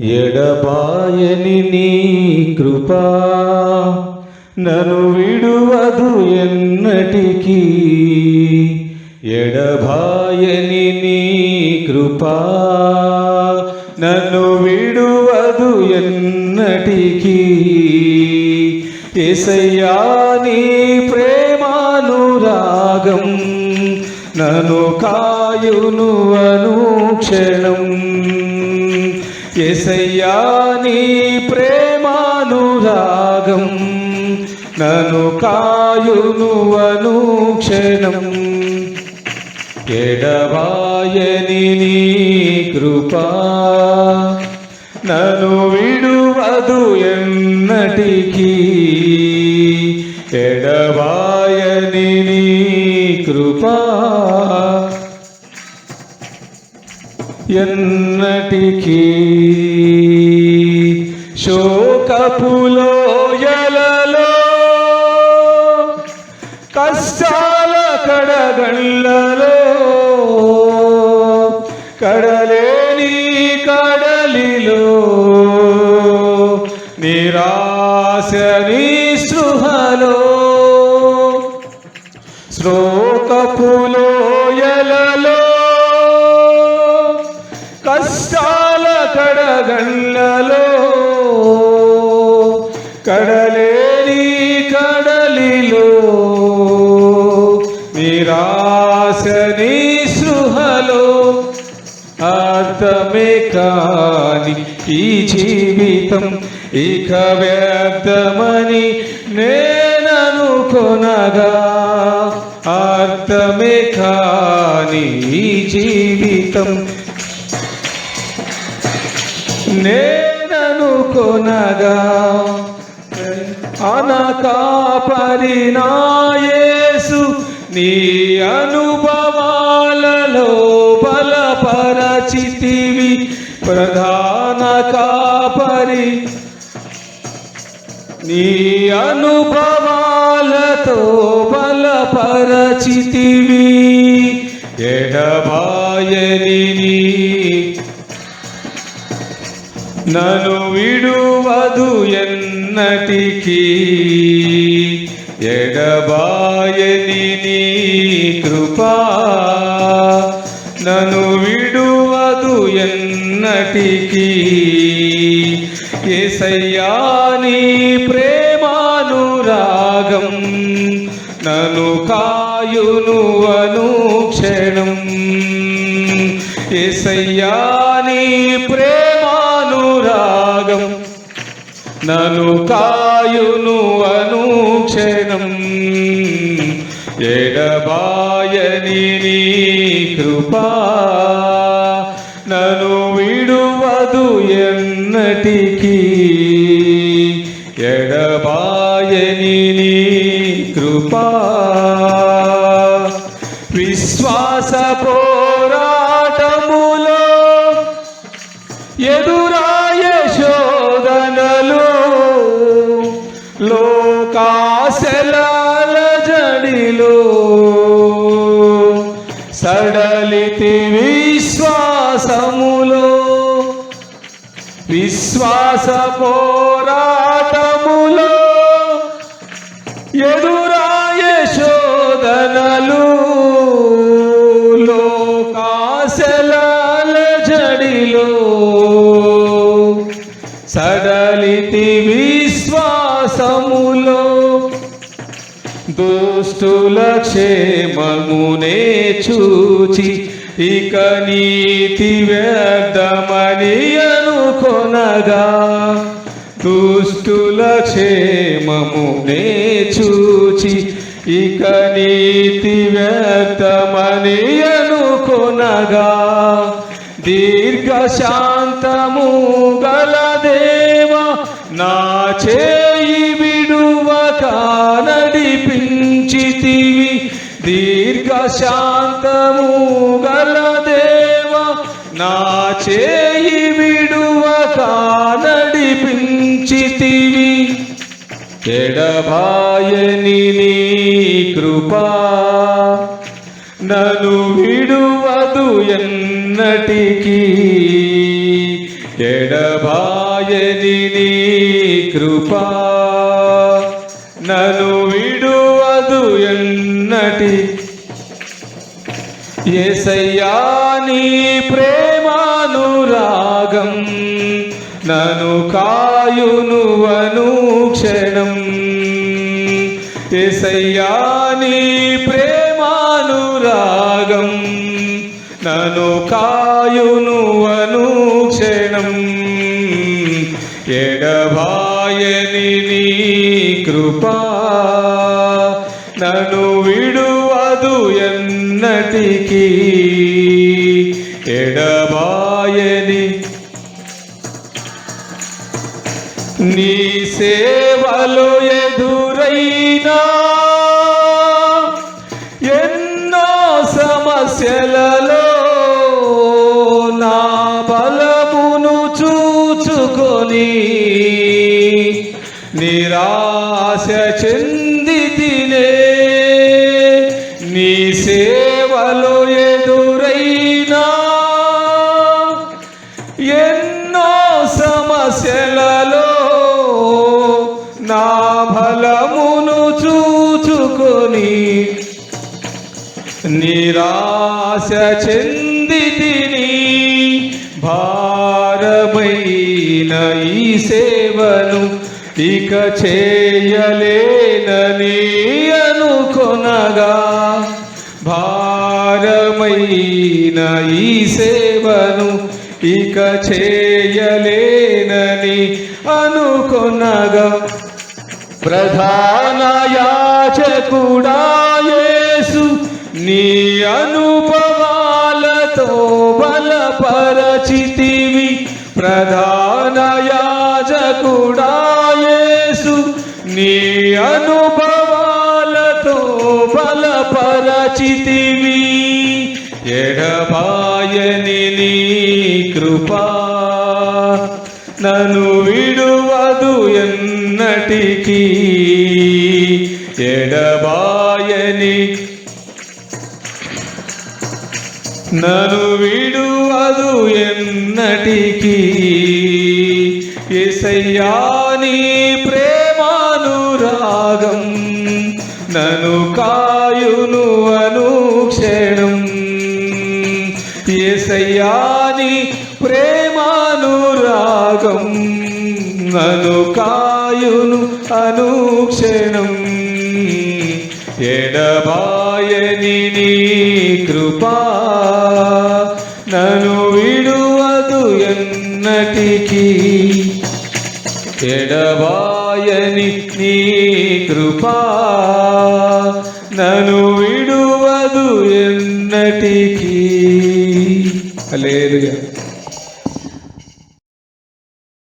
ఎడబాయని నీ కృపా. నను విడువదు ఎన్నటికీ. ఎడబాయని నీ కృపా. నన్ను విడువదు ఎన్నటికీ. ఎసయ్యా నీ ప్రేమానురాగం నన్ను కాయును అనుక్షణం. ఎసయ్యా నీ ప్రేమానురాగం నను కాయును అనుక్షణం ఎడవాయని నీ కృపా నను విడువదు ఎన్నటికీ. ఎన్నటికీ శోకపులోయలలో కష్టాల కడగళ్ళలో కడలేని కడలిలో నిరాశ నిస్పృహలో శ్లోకపులో కడగళ్ళలో. కడలేని కడలిలో. నిరాశ నిస్పృహలో అర్థమే కాని ఈ జీవితం ఇక వ్యర్థమని నేననుకొనగా అర్థమే కాని ఈ జీవితం నేననుకొనగా అనకాపరినాయేసు నీ అనుభవాలలో బలపరచితివి ప్రధాన కాపరి నీ అనుభవాలతో బలపరచితివి ఎడబాయని నీ నను విడువదు ఎన్నటికీ. ఎడబాయని నీ కృపా. నను విడువదు ఎన్నటికీ. ఏసయ్యా ప్రేమానురాగం నను కాయును అనుక్షణం ఏసయ్యా నను కాయును అనుక్షణం. ఎడబాయని నీ కృపా. నను విడువదు ఎన్నటికీ. ఎడబాయని నీ కృపా. విశ్వాసపో లోకాశలాల జడిలో సడలితి విశ్వాసములో విశ్వాస పోరాటములో ఎదురాయ శోధనలు దుష్టుల క్షేమమునే చూచి ఇక నీతి వ్యర్థమని అనుకొనగా దుష్టుల క్షేమమునే చూచి ఇక నీతి వ్యర్థమని అనుకొనగా దీర్ఘ శాంతము గల దేవ నా నడిపించితివి దీర్ఘ శాంతము గల దేవ నా చేయి విడువక నడిపించితివి ఎడబాయని నీ కృపా నను విడువదు ఎన్నటికీ. ఎడబాయని నీ కృపా నను విడు ఎన్నటి? ఏసయ్యా నీ ప్రేమానురాగం నను కాయును అనుక్షణం. ఏసయ్యా నీ ప్రేమానురాగం నను కాయును అనుక్షణం. ఎడభా ఎన్నటికీ ఎడబాయని నీ సేవలు ఎదురైనా ఎన్నో సమస్యలలో నా బలమును చూచుకొని నిరాశ చెంది చూచుకొని నిరాశ చెంది భారమైన ఈ సేవను ఇక చేయలేనని అనుకొనగా భారమైన ఈ సేవను ఇక చేయలేనని అనుకొనగా ప్రధాన యాచకుడా యేసు నీ అనుభవాలతో బలపరచితివి. ప్రధాన యాజకుడా యేసు నీ అనుభవాలతో బలపరచితివి. ఎడబాయని నీ కృపా నన్ను విడువదు ఎన్నటికీ. ఎడబాయని నను విడువదు ఎన్నటికీ ఎసయ్యాని ప్రేమానురాగం నను కాయును అనుక్షణం ఏసయ్యా నీ ప్రేమానురాగం నను కాయును అనుక్షణం ఎడబాయని నీ కృపా నను విడువదు ఎన్నటికీ. ఎడబాయని నీ కృపా నను విడువదు ఎన్నటికీ. లేదు